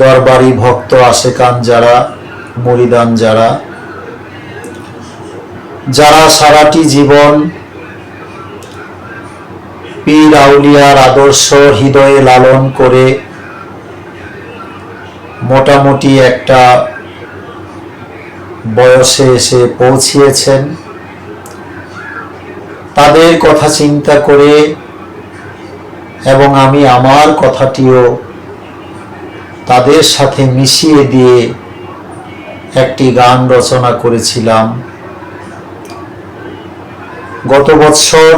দরবারি ভক্ত, আশেকান যারা, মরিদান যারা যারা সারাটি জীবন পীর আউলিয়ার আদর্শ হৃদয়ে লালন করে মোটামুটি একটা বয়সে এসে পৌঁছিয়েছেন, তাদের কথা চিন্তা করে এবং আমি আমার কথাটিও তাদের সাথে মিশিয়ে দিয়ে একটি গান রচনা করেছিলাম। গত বৎসর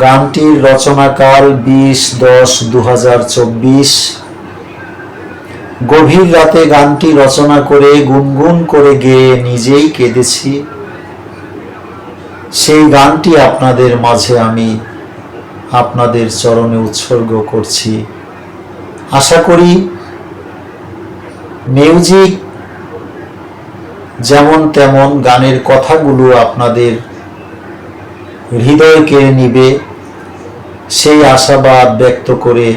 গানটির রচনাকাল বিশ দশ দু গভীর রাতে গানটি রচনা করে গুনগুন করে গেয়ে নিজেই কেঁদেছি। সেই গানটি আপনাদের মাঝে আমি আপনাদের চরণে উৎসর্গ করছি। আশা করি মিউজিক যেমন তেমন গানের কথাগুলো আপনাদের হৃদয় কেড়ে নিবে, সেই আশাবাদ ব্যক্ত করে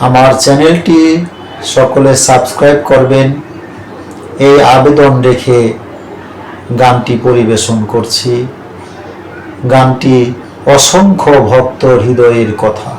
আমার চ্যানেলটি সকলে সাবস্ক্রাইব করবেন। এই আবেদন রেখে গানটি পরিবেশন করছি। গানটি অসংখ্য ভক্ত হৃদয়ের কথা।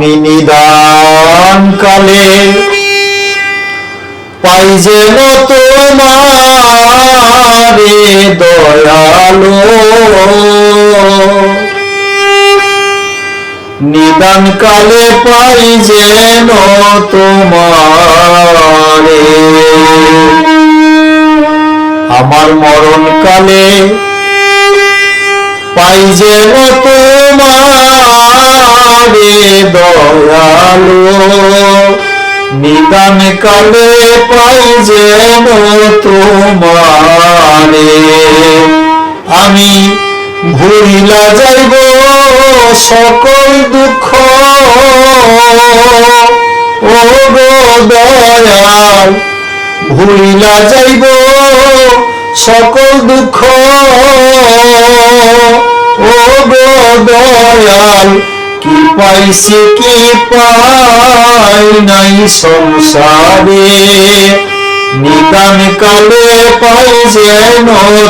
আমি নিদান কালে পাই যেন তোমারে দয়ালো। নিদান কালে পাই যেন তোমারে। আমার মরণ কালে পাই যেন তোমারে দয়ালো, নিদান কালে পাই যেন তোমারে। আমি ভুলিলা যাইব সকল দুঃখ। ও গো দয়াল, ভুলিলা যাইব সকল দুঃখ। ও গো দয়াল পাইছি কি পাই নাই সংসারে? নিদান কালে পাই যেন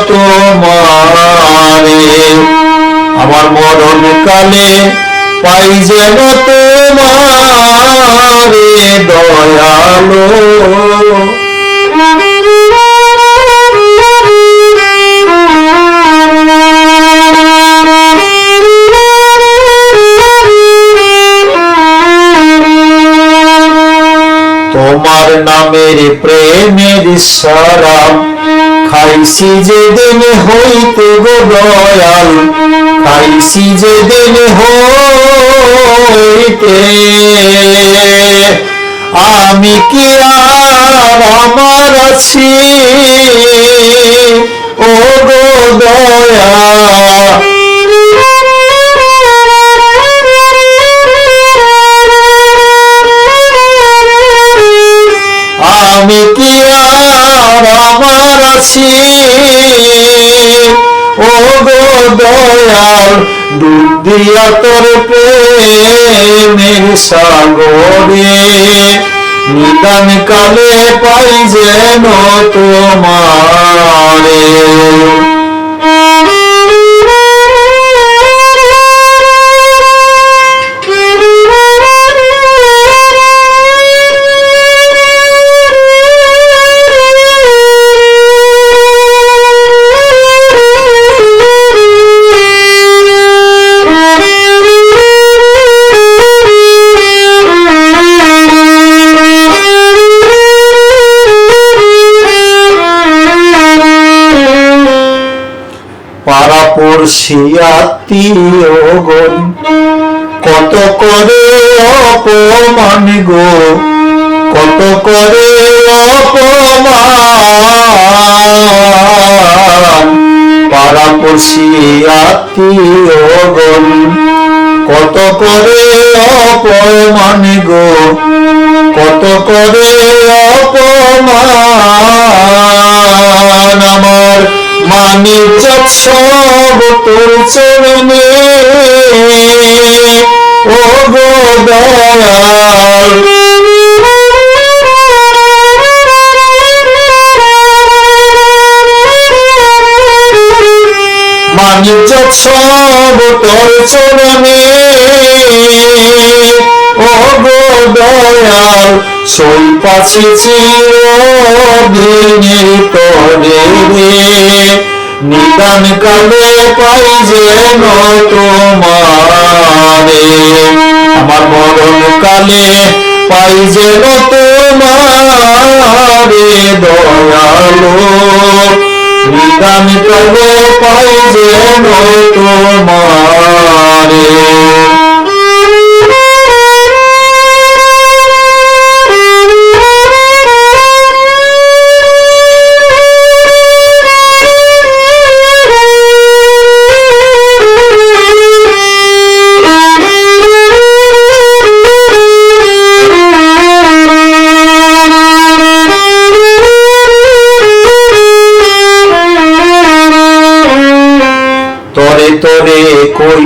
তোমারে। আমার মরণ কালে পাই যেন তোমারে, দয়ালো। সরাম খাইছি যে দিন হইতে গো দয়াল, খাইছি যে দিন হইতে। আমি কি আর আমার আছি? ও গো দয়া দিয়া তোর প্রেমের সাগরে। নিদান কালে পাই যেন তোমারে। গণ কত করে অপমান গো? কত করে অপমান? পাড়া পড়শি আত্মীয় কত করে অপমান গো? কত করে অপমান? সব তোর চরণে। ও গো দয়াল। মানিক সব তোর চরণে। ও গো দয়াল সই পাছে চিরদিনের তরে রে নিদান কালে পাই যেন তোমারে। আমার মরণ কালে পাই যেন তোমারে, দয়ালো। নিদান কালে পাই যেন তোমারে।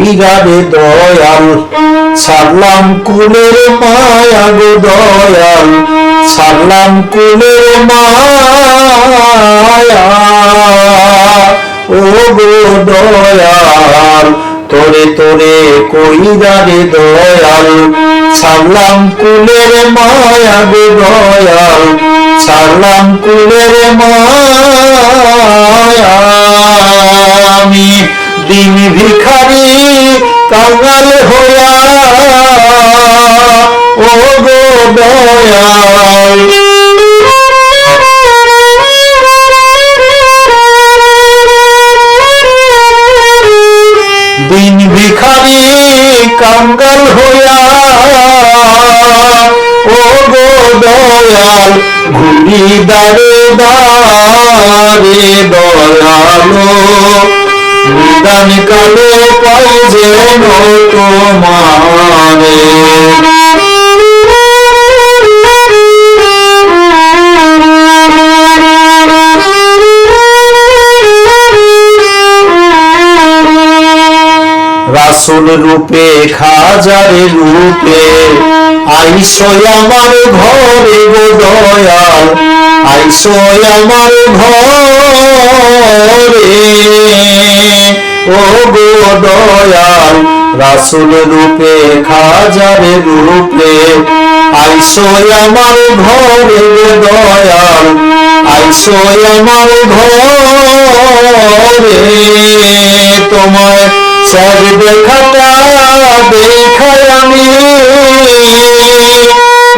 কইরারে দয়াল ছাড়লাম কুলের মায়া গো দয়াল ছাড়লাম কুলের মায়া। ও গো দয়াল, তোরে তোরে কইরারে দয়াল ছাড়লাম কুলের মায়া গো দয়াল ছাড়লাম কুলের মায়া। আমি দিন ভিখারি কাঙ্গাল হইয়া। ও গো দয়াল। দিন ভিখারি কাঙ্গাল হইয়া। ও গো দয়াল, ঘুরি দাঁড়ে দাঁড়ে দয়ালো। নিদান কালে পাই যেন তোমারে রাসুল রূপে, খাজারে রূপে, আইসো আমার ঘরে গো দয়াল, আইসো আমার ঘরে। ও গো দয়াল রাসুল রূপে খাজারে রূপে। আইসো আমার ঘরে দয়াল, আইসো আমার ঘরে। তোমায় স্যার দেখাটা দেখায় আমি।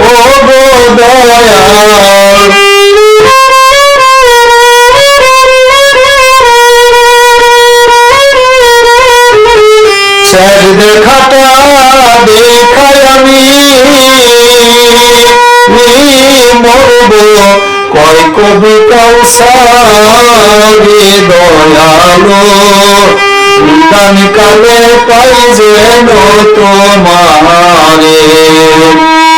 ও গো দয়াল দেখাটা দেখায় আমি মরব কয় কবিতাও সারে দয়ালো, নিদান কালে পাই যেন তোমারে।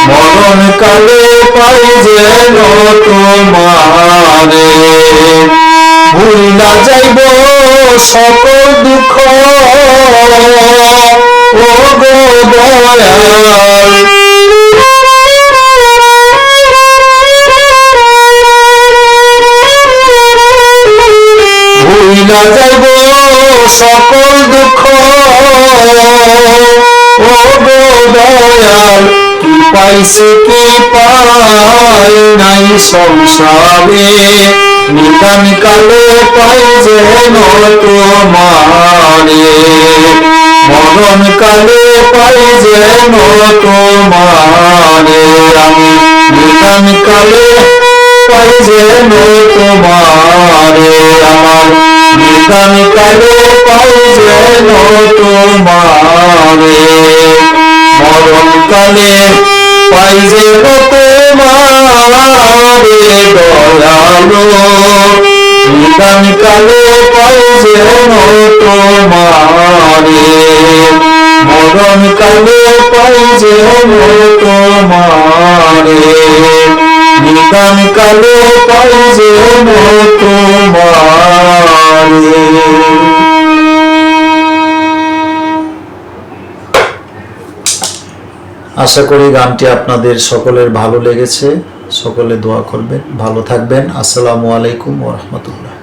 মরণ কালে পাই যেন তোমারে। ভুলা যাইব সকল দুঃখ ও গো দয়াল ভুলা যাইব সকল দুঃখ ও গো দয়াল। কি পাইছে, কি পাই নাই সংসারে? নিদান কালে পাই যেন তোমারে মরণ কালে পাই যেন তোমারে আমি নিদান কালে পাই যেন তোমারে আমার নিদান কালে পাই যেন তোমারে মরণকালে পাই যেন তোমারে দয়ালো নিদান কালে পাই যেন তোমারে। মরণ কালে পাই যেন তোমারে। নিদান কালে পাই যেন তোমারে। আশা করি গানটি আপনাদের সকলের ভালো লেগেছে। সকলে দোয়া করবেন, ভালো থাকবেন। আসসালামু আলাইকুম ওরহমতুল্লাহ